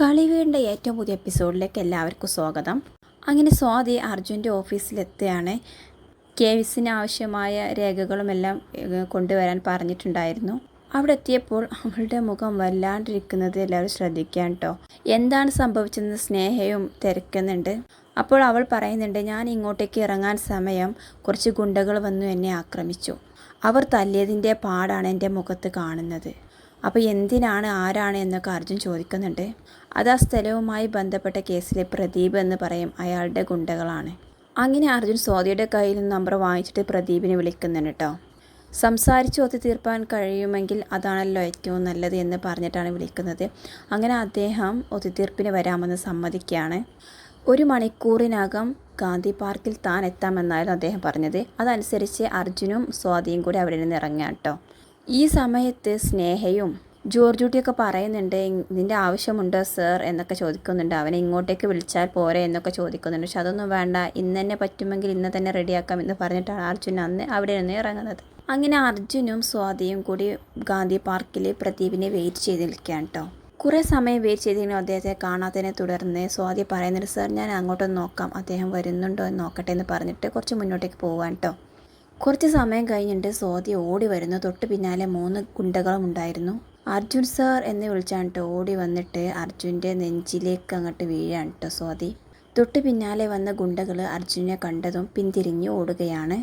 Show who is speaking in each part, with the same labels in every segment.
Speaker 1: കളിവീടിന്റെ ഏറ്റവും പുതിയ എപ്പിസോഡിലേക്ക് എല്ലാവർക്കും സ്വാഗതം. അങ്ങനെ സ്വാതി അർജുന്റെ ഓഫീസിലെത്തുകയാണ് കേവിസിന് ആവശ്യമായ രേഖകളുമെല്ലാം കൊണ്ടുവരാൻ പറഞ്ഞിട്ടുണ്ടായിരുന്നു. അവിടെ എത്തിയപ്പോൾ അവളുടെ മുഖം വല്ലാണ്ടിരിക്കുന്നത് എല്ലാവരും ശ്രദ്ധിക്കാൻ കേട്ടോ എന്താണ് സംഭവിച്ചതെന്ന് സ്നേഹയും തിരക്കുന്നുണ്ട്. അപ്പോൾ അവൾ പറയുന്നുണ്ട് ഞാൻ ഇങ്ങോട്ടേക്ക് ഇറങ്ങാൻ സമയം കുറച്ച് ഗുണ്ടകൾ വന്നു എന്നെ ആക്രമിച്ചു. അവർ തല്ലിയതിന്റെ പാടാണ് എന്റെ മുഖത്ത് കാണുന്നത്. അപ്പോൾ എന്തിനാണ് ആരാണ് എന്നൊക്കെ അർജുൻ ചോദിക്കുന്നുണ്ട്. അത് ആ സ്ഥലവുമായി ബന്ധപ്പെട്ട കേസിലെ പ്രദീപ് എന്ന് പറയും. അയാളുടെ ഗുണ്ടകളാണ്. അങ്ങനെ അർജുൻ സ്വാതിയുടെ കയ്യിൽ നിന്ന് നമ്പർ വാങ്ങിച്ചിട്ട് പ്രദീപിനെ വിളിക്കുന്നുണ്ട് കേട്ടോ സംസാരിച്ച് ഒത്തുതീർപ്പാൻ കഴിയുമെങ്കിൽ അതാണല്ലോ ഏറ്റവും നല്ലത് എന്ന് പറഞ്ഞിട്ടാണ് വിളിക്കുന്നത്. അങ്ങനെ അദ്ദേഹം ഒത്തുതീർപ്പിന് വരാമെന്ന് സമ്മതിക്കുകയാണ്. ഒരു മണിക്കൂറിനകം ഗാന്ധി പാർക്കിൽ താൻ എത്താമെന്നായിരുന്നു അദ്ദേഹം പറഞ്ഞത്. അതനുസരിച്ച് അർജുനും സ്വാതിയും കൂടി അവിടെ നിന്ന് ഇറങ്ങുക കേട്ടോ ഈ സമയത്ത് സ്നേഹയും ജോർജുട്ടിയൊക്കെ പറയുന്നുണ്ട് ഇതിന്റെ ആവശ്യമുണ്ടോ സർ? എന്നൊക്കെ ചോദിക്കുന്നുണ്ട്. അവനെ ഇങ്ങോട്ടേക്ക് വിളിച്ചാൽ പോരെ എന്നൊക്കെ ചോദിക്കുന്നുണ്ട്. പക്ഷെ അതൊന്നും വേണ്ട ഇന്ന് തന്നെ പറ്റുമെങ്കിൽ ഇന്ന് തന്നെ റെഡിയാക്കാം എന്ന് പറഞ്ഞിട്ടാണ് അർജുൻ അന്ന് അവിടെ നിന്ന് ഇറങ്ങുന്നത്. അങ്ങനെ അർജുനും സ്വാതിയും കൂടി ഗാന്ധി പാർക്കിൽ പ്രദീപിനെ വെയിറ്റ് ചെയ്ത് നിൽക്കുകയാണ് കേട്ടോ കുറേ സമയം വെയിറ്റ് ചെയ്തെങ്കിലും അദ്ദേഹത്തെ കാണാത്തതിനെ തുടർന്ന് സ്വാതി പറയുന്നുണ്ട് സർ ഞാൻ അങ്ങോട്ടൊന്ന് നോക്കാം അദ്ദേഹം വരുന്നുണ്ടോ എന്ന് നോക്കട്ടെ എന്ന് പറഞ്ഞിട്ട് കുറച്ച് മുന്നോട്ടേക്ക് പോകാൻ കേട്ടോ കുറച്ച് സമയം കഴിഞ്ഞിട്ട് സ്വാതി ഓടി വരുന്നു. തൊട്ട് പിന്നാലെ മൂന്ന് ഗുണ്ടകളും ഉണ്ടായിരുന്നു. അർജുൻ സാർ എന്ന് വിളിച്ചാണ് കേട്ടോ ഓടി വന്നിട്ട് അർജുന്റെ നെഞ്ചിലേക്ക് അങ്ങോട്ട് വീഴാണ് കേട്ടോ സ്വാതി. തൊട്ട് പിന്നാലെ വന്ന ഗുണ്ടകൾ അർജുനെ കണ്ടതും പിന്തിരിഞ്ഞ് ഓടുകയാണ്.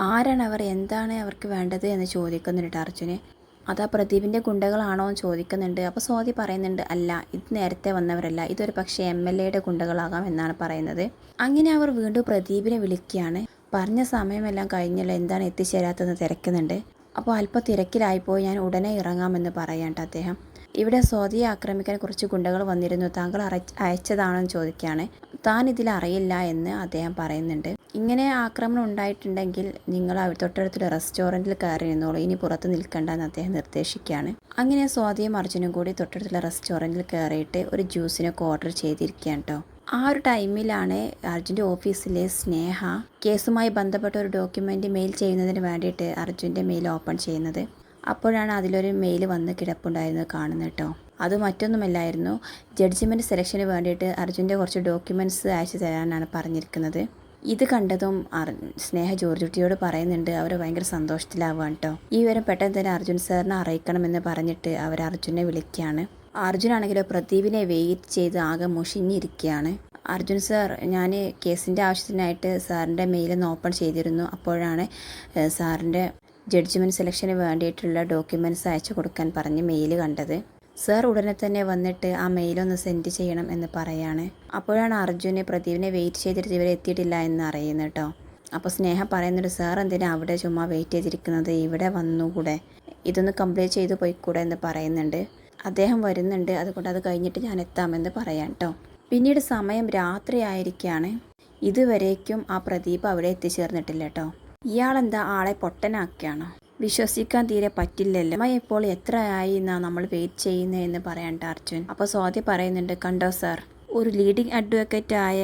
Speaker 1: ആരാണ് അവർ? എന്താണ് അവർക്ക് വേണ്ടത് എന്ന് ചോദിക്കുന്നുണ്ട് അർജുനെ. അതാ പ്രദീപിന്റെ ഗുണ്ടകളാണോ എന്ന് ചോദിക്കുന്നുണ്ട്. അപ്പോൾ സ്വാതി പറയുന്നുണ്ട് അല്ല ഇത് നേരത്തെ വന്നവരല്ല. ഇതൊരു പക്ഷേ എം എൽ എയുടെ ഗുണ്ടകളാകാം എന്നാണ് പറയുന്നത്. അങ്ങനെ അവർ വീണ്ടും പ്രദീപിനെ വിളിക്കുകയാണ്. പറഞ്ഞ സമയമെല്ലാം കഴിഞ്ഞല്ലോ. എന്താണ് എത്തിച്ചേരാത്തതെന്ന് തിരക്കുന്നുണ്ട്. അപ്പോൾ അല്പം തിരക്കിലായിപ്പോയി. ഞാൻ ഉടനെ ഇറങ്ങാമെന്ന് പറയാണ്ട് അദ്ദേഹം. ഇവിടെ സ്വാതിയെ ആക്രമിക്കാൻ കുറച്ച് ഗുണ്ടകൾ വന്നിരുന്നു. താങ്കൾ അയച്ചതാണോ അയച്ചതാണെന്ന് ചോദിക്കുകയാണ് താൻ ഇതിൽ അറിയില്ല എന്ന് അദ്ദേഹം പറയുന്നുണ്ട്. ഇങ്ങനെ ആക്രമണം ഉണ്ടായിട്ടുണ്ടെങ്കിൽ നിങ്ങൾ തൊട്ടടുത്തുള്ള റെസ്റ്റോറന്റിൽ കയറി നിന്നോളൂ. ഇനി പുറത്ത് നിൽക്കണ്ടെന്ന് അദ്ദേഹം നിർദ്ദേശിക്കുകയാണ്. അങ്ങനെ സ്വാതിയും അർജുനും കൂടി തൊട്ടടുത്തുള്ള റെസ്റ്റോറന്റിൽ കയറിയിട്ട് ഒരു ജ്യൂസിനൊക്കെ ഓർഡർ ചെയ്തിരിക്കുകയാണ് കേട്ടോ ആ ഒരു ടൈമിലാണ് അർജുന്റെ ഓഫീസിലെ സ്നേഹ കേസുമായി ബന്ധപ്പെട്ട ഒരു ഡോക്യുമെന്റ് മെയിൽ ചെയ്യുന്നതിന് വേണ്ടിയിട്ട് അർജുന്റെ മെയിൽ ഓപ്പൺ ചെയ്യുന്നത്. അപ്പോഴാണ് അതിലൊരു മെയിൽ വന്ന് കിടപ്പുണ്ടായിരുന്നത് കാണുന്നത് കേട്ടോ. അത് മറ്റൊന്നുമല്ലായിരുന്നു ജഡ്ജ്മെന്റ് സെലക്ഷന് വേണ്ടിയിട്ട് അർജുന്റെ കുറച്ച് ഡോക്യുമെന്റ്സ് അയച്ചു തരാനാണ് പറഞ്ഞിരിക്കുന്നത്. ഇത് കണ്ടതും അർ സ്നേഹ ജോർജുട്ടിയോട് പറയുന്നുണ്ട് അവർ ഭയങ്കര സന്തോഷത്തിലാവുകയാണ് കേട്ടോ. ഈ വിവരം പെട്ടെന്ന് തന്നെ അർജുൻ സാറിനെ അറിയിക്കണമെന്ന് പറഞ്ഞിട്ട് അവർ അർജുനെ വിളിക്കുകയാണ്. അർജുനാണെങ്കിലോ പ്രദീപിനെ വെയിറ്റ് ചെയ്ത് ആകെ മുഷിഞ്ഞിരിക്കുകയാണ്. അർജുൻ സാർ ഞാൻ കേസിന്റെ ആവശ്യത്തിനായിട്ട് സാറിന്റെ മെയിലൊന്ന് ഓപ്പൺ ചെയ്തിരുന്നു. അപ്പോഴാണ് സാറിന്റെ ജഡ്ജ്മെന്റ് സെലക്ഷന് വേണ്ടിയിട്ടുള്ള ഡോക്യുമെന്റ്സ് അയച്ചു കൊടുക്കാൻ പറഞ്ഞ് മെയിൽ കണ്ടത്. സാർ ഉടനെ തന്നെ വന്നിട്ട് ആ മെയിലൊന്ന് സെൻഡ് ചെയ്യണം എന്ന് പറയാണ്. അപ്പോഴാണ് അർജുന് പ്രദീപിനെ വെയിറ്റ് ചെയ്തിട്ട് ഇവരെ എത്തിയിട്ടില്ല എന്ന് അറിയുന്നത് കേട്ടോ അപ്പോൾ സ്നേഹ പറയുന്നുണ്ട് സാർ എന്തിനാ അവിടെ ചുമ്മാ വെയിറ്റ് ചെയ്തിരിക്കുന്നത്? ഇവിടെ വന്നുകൂടെ ഇതൊന്ന് കംപ്ലീറ്റ് ചെയ്ത് പോയിക്കൂടെ? എന്ന് പറയുന്നുണ്ട്. അദ്ദേഹം വരുന്നുണ്ട്. അതുകൊണ്ട് അത് കഴിഞ്ഞിട്ട് ഞാൻ എത്താമെന്ന് പറയാം കേട്ടോ പിന്നീട് സമയം രാത്രി ആയിരിക്കുകയാണ് ഇതുവരേക്കും ആ പ്രദീപ് അവിടെ എത്തിച്ചേർന്നിട്ടില്ല കേട്ടോ ഇയാളെന്താ ആളെ പൊട്ടനാക്കിയാണോ? വിശ്വസിക്കാൻ തീരെ പറ്റില്ലല്ലോ. അമ്മ ഇപ്പോൾ എത്രയായി എന്നാ നമ്മൾ വെയിറ്റ് ചെയ്യുന്നതെന്ന് പറയണ്ട അർജുൻ. അപ്പോൾ സ്വാതി പറയുന്നുണ്ട് കണ്ടോ സാർ ഒരു ലീഡിംഗ് അഡ്വക്കേറ്റ് ആയ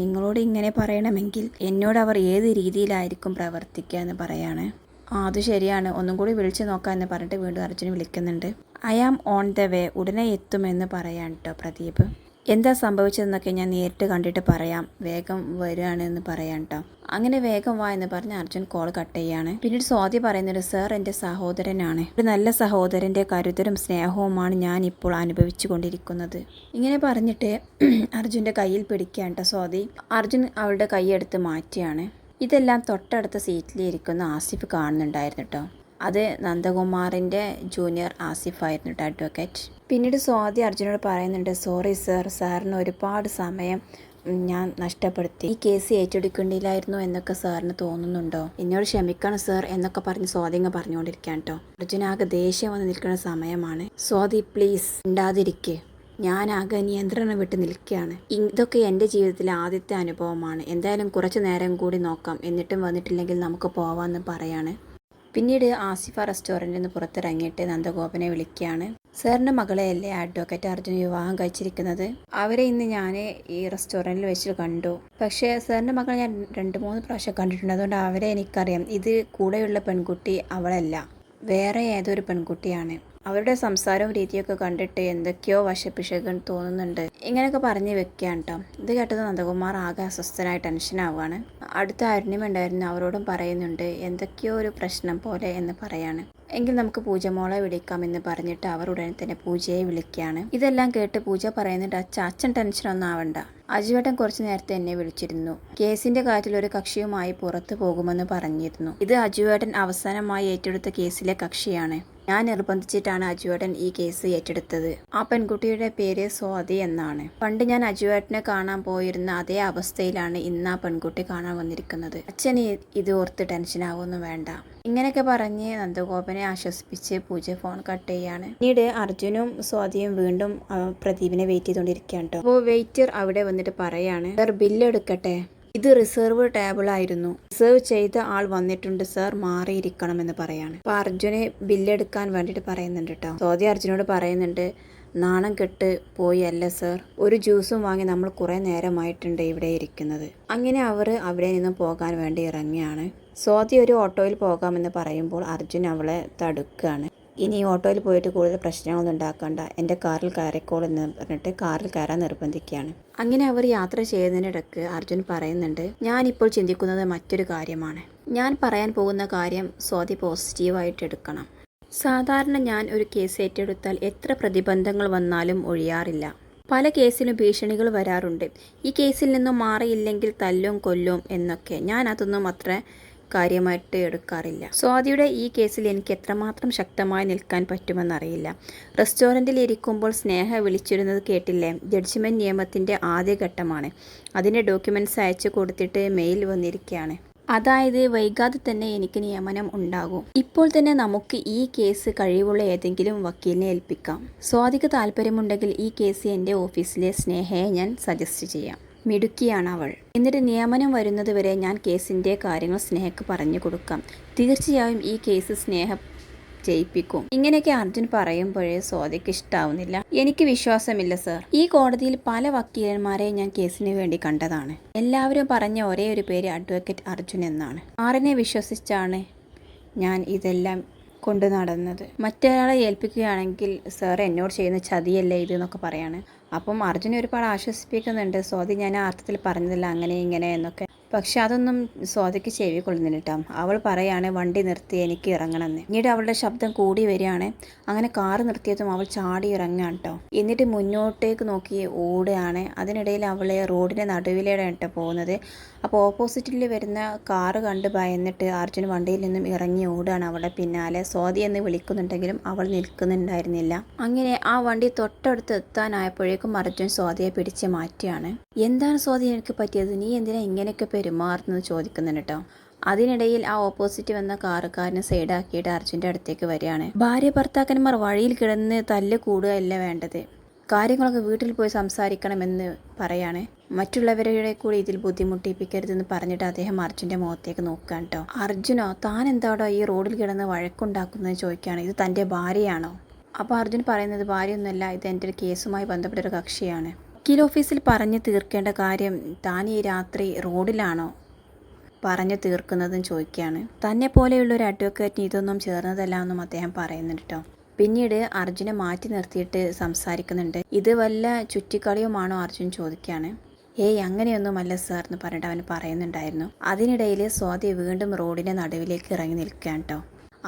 Speaker 1: നിങ്ങളോട് ഇങ്ങനെ പറയണമെങ്കിൽ എന്നോട് അവർ ഏത് രീതിയിലായിരിക്കും പ്രവർത്തിക്കുക എന്ന് പറയാണ്. ആ അത് ശരിയാണ്. ഒന്നും കൂടി വിളിച്ചു നോക്കാം എന്ന് പറഞ്ഞിട്ട് വീണ്ടും അർജുൻ വിളിക്കുന്നുണ്ട്. I am on the way ഉടനെ എത്തുമെന്ന് പറയാൻ കേട്ടോ പ്രദീപ്. എന്താ സംഭവിച്ചതെന്നൊക്കെ ഞാൻ നേരിട്ട് കണ്ടിട്ട് പറയാം. വേഗം വരികയാണെന്ന് പറയാം കേട്ടോ അങ്ങനെ വേഗം വാ എന്ന് പറഞ്ഞ് അർജുൻ കോൾ കട്ട് ചെയ്യാണ്. പിന്നീട് സ്വാതി പറയുന്നത് സർ എന്റെ സഹോദരനാണ്. ഒരു നല്ല സഹോദരന്റെ കരുതലും സ്നേഹവുമാണ് ഞാൻ ഇപ്പോൾ അനുഭവിച്ചു കൊണ്ടിരിക്കുന്നത് ഇങ്ങനെ പറഞ്ഞിട്ട് അർജുന്റെ കയ്യിൽ പിടിക്കുകയാണ് കേട്ടോ സ്വാതി. അർജുൻ അവളുടെ കൈയെടുത്ത് മാറ്റിയാണ്. ഇതെല്ലാം തൊട്ടടുത്ത സീറ്റിലിരിക്കുന്ന ആസിഫ് കാണുന്നുണ്ടായിരുന്നു കേട്ടോ അത് നന്ദകുമാറിന്റെ ജൂനിയർ ആസിഫായിരുന്നു കേട്ടോ അഡ്വക്കേറ്റ്. പിന്നീട് സ്വാതി അർജുനോട് പറയുന്നുണ്ട് സോറി സർ സാറിന് ഒരുപാട് സമയം ഞാൻ നഷ്ടപ്പെടുത്തി. ഈ കേസ് ഏറ്റെടുക്കേണ്ടിയില്ലായിരുന്നു എന്നൊക്കെ സാറിന് തോന്നുന്നുണ്ടോ? എന്നോട് ക്ഷമിക്കണം സർ എന്നൊക്കെ പറഞ്ഞ് സ്വാതി അങ്ങ് പറഞ്ഞുകൊണ്ടിരിക്കുകയാണ് കേട്ടോ അർജുനാകെ ദേഷ്യം വന്ന് നിൽക്കുന്ന സമയമാണ്. സ്വാതി പ്ലീസ് ഉണ്ടാതിരിക്കേ ഞാനാകെ നിയന്ത്രണം വിട്ട് നിൽക്കുകയാണ്. ഇതൊക്കെ എന്റെ ജീവിതത്തിലെ ആദ്യത്തെ അനുഭവമാണ്. എന്തായാലും കുറച്ച് നേരം കൂടി നോക്കാം. എന്നിട്ടും വന്നിട്ടില്ലെങ്കിൽ നമുക്ക് പോവാമെന്ന് പറയാണ്. പിന്നീട് ആസിഫ റെസ്റ്റോറന്റിൽ നിന്ന് പുറത്തിറങ്ങിയിട്ട് നന്ദഗോപനെ വിളിക്കുകയാണ്. സാറിന്റെ മകളെയല്ലേ അഡ്വക്കേറ്റ് അർജുൻ വിവാഹം കഴിച്ചിരിക്കുന്നത്? അവരെ ഇന്ന് ഞാൻ ഈ റെസ്റ്റോറന്റിൽ വെച്ച് കണ്ടു. പക്ഷേ സാറിന്റെ മകൾ ഞാൻ രണ്ട് മൂന്ന് പ്രാവശ്യം കണ്ടിട്ടുണ്ട്. അതുകൊണ്ട് അവരെ എനിക്കറിയാം. ഇത് കൂടെയുള്ള പെൺകുട്ടി അവളല്ല. വേറെ ഏതൊരു പെൺകുട്ടിയാണ്? അവരുടെ സംസാരവും രീതിയൊക്കെ കണ്ടിട്ട് എന്തൊക്കെയോ വശപ്പിശകൻ തോന്നുന്നുണ്ട്. ഇങ്ങനെയൊക്കെ പറഞ്ഞ് വെക്കുകയാണ് കേട്ടോ ഇത് കേട്ടത് നന്ദകുമാർ ആകെ അസ്വസ്ഥനായി ടെൻഷനാവുകയാണ് അടുത്ത അരുണിമ ഉണ്ടായിരുന്നു. അവരോടും പറയുന്നുണ്ട് എന്തൊക്കെയോ ഒരു പ്രശ്നം പോലെ എന്ന് പറയാണ്. എങ്കിൽ നമുക്ക് പൂജമോളെ വിളിക്കാമെന്ന് പറഞ്ഞിട്ട് അവർ ഉടനെ തന്നെ പൂജയെ വിളിക്കുകയാണ്. ഇതെല്ലാം കേട്ട് പൂജ പറയുന്നുണ്ട് അച്ഛൻ അച്ഛൻ ടെൻഷനൊന്നും ആവണ്ട. അജുവേട്ടൻ കുറച്ചു നേരത്തെ എന്നെ വിളിച്ചിരുന്നു. കേസിന്റെ കാര്യത്തിൽ ഒരു കക്ഷിയുമായി പുറത്തു പോകുമെന്ന് പറഞ്ഞിരുന്നു. ഇത് അജുവേട്ടൻ അവസാനമായി ഏറ്റെടുത്ത കേസിലെ കക്ഷിയാണ്. ഞാൻ നിർബന്ധിച്ചിട്ടാണ് അജുവേട്ടൻ ഈ കേസ് ഏറ്റെടുത്തത്. ആ പെൺകുട്ടിയുടെ പേര് സ്വാതി എന്നാണ്. പണ്ട് ഞാൻ അജുവേട്ടനെ കാണാൻ പോയിരുന്ന അതേ അവസ്ഥയിലാണ് ഇന്ന് ആ പെൺകുട്ടി കാണാൻ വന്നിരിക്കുന്നത്. അച്ഛൻ ഇത് ഓർത്ത് ടെൻഷനാവൊന്നും വേണ്ട. ഇങ്ങനെയൊക്കെ പറഞ്ഞ് നന്ദഗോപനെ ആശ്വസിപ്പിച്ച് പൂജ ഫോൺ കട്ട് ചെയ്യാണ്. പിന്നീട് അർജുനും സ്വാതിയും വീണ്ടും പ്രദീപിനെ വെയിറ്റ് ചെയ്തുകൊണ്ടിരിക്കുകയാണ് കേട്ടോ അപ്പോൾ വെയിറ്റർ അവിടെ വന്നിട്ട് പറയാണ് സർ ബില്ല് എടുക്കട്ടെ? ഇത് റിസർവ് ടേബിൾ ആയിരുന്നു. റിസർവ് ചെയ്ത ആൾ വന്നിട്ടുണ്ട് സർ മാറിയിരിക്കണം എന്ന് പറയാണ്. അപ്പൊ അർജുനെ ബില്ലെടുക്കാൻ വേണ്ടിയിട്ട് പറയുന്നുണ്ട് കേട്ടോ സ്വാതി അർജുനോട് പറയുന്നുണ്ട് നാണം കെട്ട് പോയി അല്ല സർ ഒരു ജ്യൂസും വാങ്ങി നമ്മൾ കുറേ നേരമായിട്ടുണ്ട് ഇവിടെ ഇരിക്കുന്നത്. അങ്ങനെ അവർ അവിടെ നിന്ന് പോകാൻ വേണ്ടി ഇറങ്ങിയാണ് സ്വാതി ഒരു ഓട്ടോയിൽ പോകാമെന്ന് പറയുമ്പോൾ അർജുൻ അവളെ തടുക്കുകയാണ്. ഇനി ഓട്ടോയിൽ പോയിട്ട് കൂടുതൽ പ്രശ്നങ്ങളൊന്നും ഉണ്ടാക്കണ്ട. എന്റെ കാറിൽ കയറിക്കോൾ എന്ന് പറഞ്ഞിട്ട് കാറിൽ കയറാൻ നിർബന്ധിക്കുകയാണ്. അങ്ങനെ അവർ യാത്ര ചെയ്യുന്നതിനിടക്ക് അർജുൻ പറയുന്നുണ്ട് ഞാനിപ്പോൾ ചിന്തിക്കുന്നത് മറ്റൊരു കാര്യമാണ്. ഞാൻ പറയാൻ പോകുന്ന കാര്യം സ്വാതി പോസിറ്റീവായിട്ട് എടുക്കണം. സാധാരണ ഞാൻ ഒരു കേസ് ഏറ്റെടുത്താൽ എത്ര പ്രതിബന്ധങ്ങൾ വന്നാലും ഒഴിയാറില്ല. പല കേസിലും ഭീഷണികൾ വരാറുണ്ട്. ഈ കേസിൽ നിന്നും മാറിയില്ലെങ്കിൽ തല്ലും കൊല്ലും എന്നൊക്കെ. ഞാൻ അതൊന്നും അത്ര കാര്യമായിട്ട് എടുക്കാറില്ല. സ്വാതിയുടെ ഈ കേസിൽ എനിക്ക് എത്രമാത്രം ശക്തമായി നിൽക്കാൻ പറ്റുമെന്നറിയില്ല. റെസ്റ്റോറന്റിൽ ഇരിക്കുമ്പോൾ സ്നേഹ വിളിച്ചിരുന്നത് കേട്ടില്ലേ? ജഡ്ജ്മെന്റ് നിയമത്തിന്റെ ആദ്യഘട്ടമാണ് അതിന്റെ ഡോക്യുമെന്റ്സ് അയച്ചു കൊടുത്തിട്ട് മെയിൽ വന്നിരിക്കുകയാണ് അതായത് വൈകാതെ തന്നെ എനിക്ക് നിയമനം ഉണ്ടാകും. ഇപ്പോൾ തന്നെ നമുക്ക് ഈ കേസ് കഴിവുള്ള ഏതെങ്കിലും വക്കീലിനെ ഏൽപ്പിക്കാം. സ്വാതിക്ക് താല്പര്യമുണ്ടെങ്കിൽ ഈ കേസ് എന്റെ ഓഫീസിലെ സ്നേഹയെ ഞാൻ സജസ്റ്റ് ചെയ്യാം. മിടുക്കിയാണ് അവൾ എന്നിട്ട് നിയമനം വരുന്നതുവരെ ഞാൻ കേസിന്റെ കാര്യങ്ങൾ സ്നേഹക്ക് പറഞ്ഞു കൊടുക്കാം. തീർച്ചയായും ഈ കേസ് സ്നേഹ ജയിപ്പിക്കും. ഇങ്ങനെയൊക്കെ അർജുൻ പറയുമ്പോഴേ സ്വാതിക്ക് ഇഷ്ടാവുന്നില്ല. എനിക്ക് വിശ്വാസമില്ല സർ. ഈ കോടതിയിൽ പല വക്കീലന്മാരെ ഞാൻ കേസിന് വേണ്ടി കണ്ടതാണ്. എല്ലാവരും പറഞ്ഞ ഒരേ ഒരു പേര് അഡ്വക്കേറ്റ് അർജുൻ എന്നാണ്. ആറിനെ വിശ്വസിച്ചാണ് ഞാൻ ഇതെല്ലാം കൊണ്ടു നടന്നത്. മറ്റൊരാളെ ഏൽപ്പിക്കുകയാണെങ്കിൽ സാർ എന്നോട് ചെയ്യുന്ന ചതിയല്ലേ ഇത് എന്നൊക്കെ പറയാണ്. അപ്പം അർജുന ഒരുപാട് ആശ്വസിപ്പിക്കുന്നുണ്ട്. സ്വാതി ഞാൻ ആ അർത്ഥത്തിൽ പറഞ്ഞതില്ല അങ്ങനെ ഇങ്ങനെ എന്നൊക്കെ. പക്ഷെ അതൊന്നും സ്വാതിക്ക് ചെവി കൊള്ളുന്നില്ല അവൾ പറയാണ് വണ്ടി നിർത്തി എനിക്ക് ഇറങ്ങണമെന്ന്. പിന്നീട് അവളുടെ ശബ്ദം കൂടി വരികയാണ്. അങ്ങനെ കാറ് നിർത്തിയതും അവൾ ചാടി ഇറങ്ങാണ് കേട്ടോ എന്നിട്ട് മുന്നോട്ടേക്ക് നോക്കി ഓടുകയാണ്. അതിനിടയിൽ അവളെ റോഡിന്റെ നടുവിലൂടെ കേട്ടോ പോകുന്നത്. അപ്പോൾ ഓപ്പോസിറ്റിൽ വരുന്ന കാറ് കണ്ട് ഭയന്നിട്ട് അർജുൻ വണ്ടിയിൽ നിന്നും ഇറങ്ങി ഓടുകയാണ് അവളുടെ പിന്നാലെ. സ്വാതി എന്ന് വിളിക്കുന്നുണ്ടെങ്കിലും അവൾ നിൽക്കുന്നുണ്ടായിരുന്നില്ല. അങ്ങനെ ആ വണ്ടി തൊട്ടടുത്ത് എത്താനായപ്പോഴേക്കും അർജുൻ സ്വാതിയെ പിടിച്ച് മാറ്റിയാണ് എന്താണ് സ്വാതി എനിക്ക് പറ്റിയത്? നീ എന്തിനാ ഇങ്ങനെയൊക്കെ പെരുമാറുന്നത് ചോദിക്കുന്നുണ്ട് കേട്ടോ അതിനിടയിൽ ആ ഓപ്പോസിറ്റ് വന്ന കാറുകാരനെ സൈഡാക്കിയിട്ട് അർജുന്റെ അടുത്തേക്ക് വരികയാണ്. ഭാര്യ ഭർത്താക്കന്മാർ വഴിയിൽ കിടന്ന് തല്ല് കൂടുകയല്ല വേണ്ടത്. കാര്യങ്ങളൊക്കെ വീട്ടിൽ പോയി സംസാരിക്കണമെന്ന് പറയാണ്. മറ്റുള്ളവരുടെ കൂടി ഇതിൽ ബുദ്ധിമുട്ടിപ്പിക്കരുതെന്ന് പറഞ്ഞിട്ട് അദ്ദേഹം അർജുന്റെ മുഖത്തേക്ക് നോക്കുകയാണ് കേട്ടോ അർജുനോ താൻ എന്താടോ ഈ റോഡിൽ കിടന്ന് വഴക്കുണ്ടാക്കുന്നത് ചോദിക്കുകയാണ്. ഇത് തന്റെ ഭാര്യയാണോ? അപ്പോൾ അർജുൻ പറയുന്നത് ഭാര്യയൊന്നുമല്ല ഇത് എന്റെ കേസുമായി ബന്ധപ്പെട്ട ഒരു കക്ഷിയാണ്. വക്കീൽ ഓഫീസിൽ പറഞ്ഞു തീർക്കേണ്ട കാര്യം താൻ ഈ രാത്രി റോഡിലാണോ പറഞ്ഞു തീർക്കുന്നതും ചോദിക്കുകയാണ്. തന്നെ പോലെയുള്ള ഒരു അഡ്വക്കേറ്റിന് ഇതൊന്നും ചേർന്നതല്ല എന്നും അദ്ദേഹം പറയുന്നുണ്ട് കേട്ടോ പിന്നീട് അർജുനെ മാറ്റി നിർത്തിയിട്ട് സംസാരിക്കുന്നുണ്ട്. ഇത് വല്ല ചുറ്റിക്കളിയുമാണോ അർജുൻ ചോദിക്കുകയാണ്. ഏയ് അങ്ങനെയൊന്നുമല്ല സാർ എന്ന് പറഞ്ഞിട്ട് അവൻ പറയുന്നുണ്ടായിരുന്നു. അതിനിടയിൽ സ്വാതി വീണ്ടും റോഡിന്റെ നടുവിലേക്ക് ഇറങ്ങി നിൽക്കുകയാണ് കേട്ടോ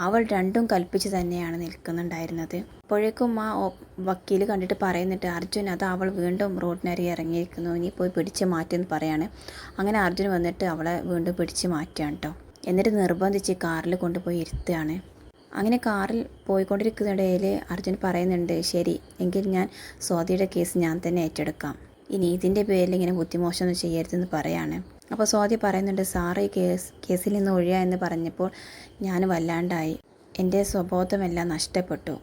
Speaker 1: അവൾ രണ്ടും കൽപ്പിച്ച് തന്നെയാണ് നിൽക്കുന്നുണ്ടായിരുന്നത്. അപ്പോഴേക്കും ആ വക്കീൽ കണ്ടിട്ട് പറയുന്നിട്ട് അർജുൻ അത് അവൾ വീണ്ടും റോഡിനരി ഇറങ്ങിയിരിക്കുന്നു. ഇനി പോയി പിടിച്ച് മാറ്റിയെന്ന് പറയാണ്. അങ്ങനെ അർജുൻ വന്നിട്ട് അവളെ വീണ്ടും പിടിച്ച് മാറ്റുകയാണ് കേട്ടോ എന്നിട്ട് നിർബന്ധിച്ച് കാറിൽ കൊണ്ടുപോയി ഇരുത്തുകയാണ്. അങ്ങനെ കാറിൽ പോയിക്കൊണ്ടിരിക്കുന്നതിടയിൽ അർജുൻ പറയുന്നുണ്ട് ശരി എങ്കിൽ ഞാൻ സ്വാതിയുടെ കേസ് ഞാൻ തന്നെ ഏറ്റെടുക്കാം. ഇനി ഇതിന്റെ പേരിൽ ഇങ്ങനെ ബുദ്ധിമോശമൊന്നും ചെയ്യരുതെന്ന് പറയാണ്. അപ്പോൾ സ്വാതി പറയുന്നുണ്ട് സാറ് ഈ കേസ് കേസിൽ നിന്ന് ഒഴിയുക എന്ന് പറഞ്ഞപ്പോൾ ഞാൻ വല്ലാണ്ടായി. എന്റെ സ്വബോധമെല്ലാം നഷ്ടപ്പെട്ടു.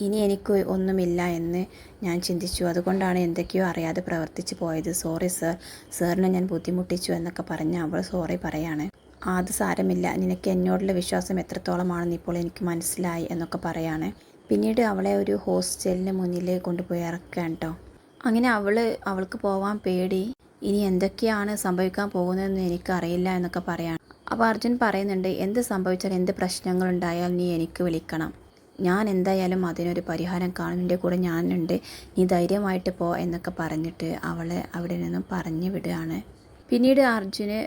Speaker 1: ഇനി എനിക്ക് ഒന്നുമില്ല എന്ന് ഞാൻ ചിന്തിച്ചു. അതുകൊണ്ടാണ് എന്തൊക്കെയോ അറിയാതെ പ്രവർത്തിച്ചു പോയത്. സോറി സർ സാറിനെ ഞാൻ ബുദ്ധിമുട്ടിച്ചു എന്നൊക്കെ പറഞ്ഞ് അവൾ സോറി പറയാണ്. "ആ, അത് സാരമില്ല. നിനക്ക് എന്നോടുള്ള വിശ്വാസം എത്രത്തോളമാണെന്ന് ഇപ്പോൾ എനിക്ക് മനസ്സിലായി എന്നൊക്കെ പറയാണ്. പിന്നീട് അവളെ ഒരു ഹോസ്റ്റലിന് മുന്നിൽ കൊണ്ടുപോയി ഇറക്കുകയാണ് കേട്ടോ. അങ്ങനെ അവൾ അവൾക്ക് പോവാൻ പേടി. ഇനി എന്തൊക്കെയാണ് സംഭവിക്കാൻ പോകുന്നതെന്ന് എനിക്കറിയില്ല എന്നൊക്കെ പറയാണ്. അപ്പോൾ അർജുൻ പറയുന്നുണ്ട് എന്ത് സംഭവിച്ചാൽ എന്ത് പ്രശ്നങ്ങൾ ഉണ്ടായാൽ നീ എനിക്ക് വിളിക്കണം. ഞാൻ എന്തായാലും അതിനൊരു പരിഹാരം കാണും. എന്റെ കൂടെ ഞാനുണ്ട്. നീ ധൈര്യമായിട്ട് പോ എന്നൊക്കെ പറഞ്ഞിട്ട് അവളെ അവിടെ നിന്നും പറഞ്ഞു വിടുകയാണ്. പിന്നീട് അർജുന്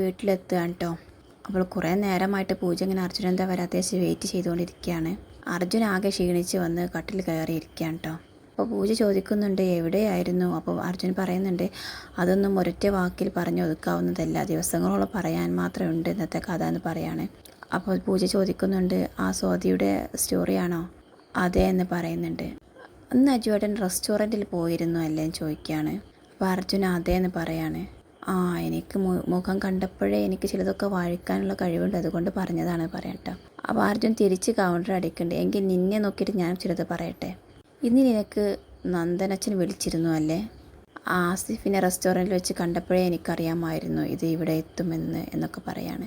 Speaker 1: വീട്ടിലെത്തുകയാണ് കേട്ടോ അപ്പോൾ കുറേ നേരമായിട്ട് പൂജ ഇങ്ങനെ അർജുൻ എന്താ വരാത്ത വെയിറ്റ് ചെയ്തുകൊണ്ടിരിക്കുകയാണ്. അർജുൻ ആകെ ക്ഷീണിച്ച് വന്ന് കട്ടിൽ കയറിയിരിക്കുകയാണ് കേട്ടോ അപ്പോൾ പൂജ ചോദിക്കുന്നുണ്ട് എവിടെയായിരുന്നു? അപ്പോൾ അർജുൻ പറയുന്നുണ്ട് അതൊന്നും ഒരൊറ്റ വാക്കിൽ പറഞ്ഞു ഒതുക്കാവുന്നതല്ല. ദിവസങ്ങളോളം പറയാൻ മാത്രമേ ഉണ്ട് ഇന്നത്തെ കഥ എന്ന് പറയാണ്. അപ്പോൾ പൂജ ചോദിക്കുന്നുണ്ട് ആ സ്വാതിയുടെ സ്റ്റോറിയാണോ? അതെ എന്ന് പറയുന്നുണ്ട്. അന്ന് അജുവേട്ടൻ റെസ്റ്റോറന്റിൽ പോയിരുന്നു അല്ലേ? എന്ന് ചോദിക്കുകയാണ് അപ്പോൾ അർജുൻ അതെ എന്ന് പറയാണ്. ആ എനിക്ക് മുഖം കണ്ടപ്പോഴേ എനിക്ക് ചിലതൊക്കെ വാഴിക്കാനുള്ള കഴിവുണ്ട്. അതുകൊണ്ട് പറഞ്ഞതാണ് പറയട്ടോ. അപ്പോൾ അർജുൻ തിരിച്ച് കൗണ്ടർ അടിക്കുന്നുണ്ട്. എങ്കിൽ നിന്നെ നോക്കിയിട്ട് ഞാൻ ചിലത് പറയട്ടെ? ഇന്ന് നിനക്ക് നന്ദനച്ചൻ വിളിച്ചിരുന്നു അല്ലേ? ആസിഫിനെ റെസ്റ്റോറന്റിൽ വെച്ച് കണ്ടപ്പോഴേ എനിക്കറിയാമായിരുന്നു ഇത് ഇവിടെ എത്തുമെന്ന് എന്നൊക്കെ പറയാണ്.